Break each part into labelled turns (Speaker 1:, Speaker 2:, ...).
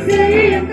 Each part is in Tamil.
Speaker 1: செல்லும்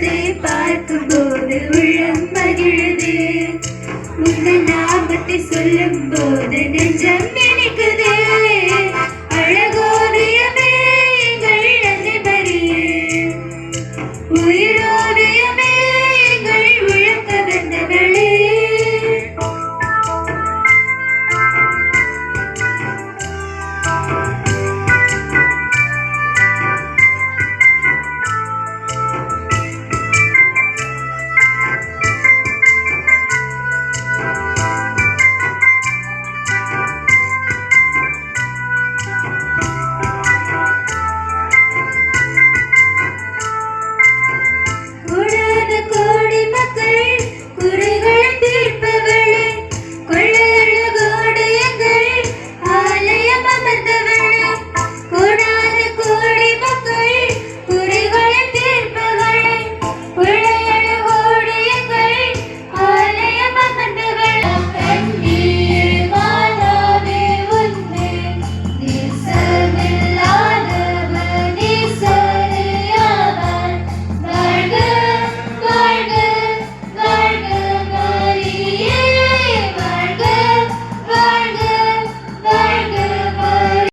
Speaker 1: முகத்தை பார்க்கும் போது உள்ளம் மகிழ்து உங்கள் நாமத்தை சொல்லும் போது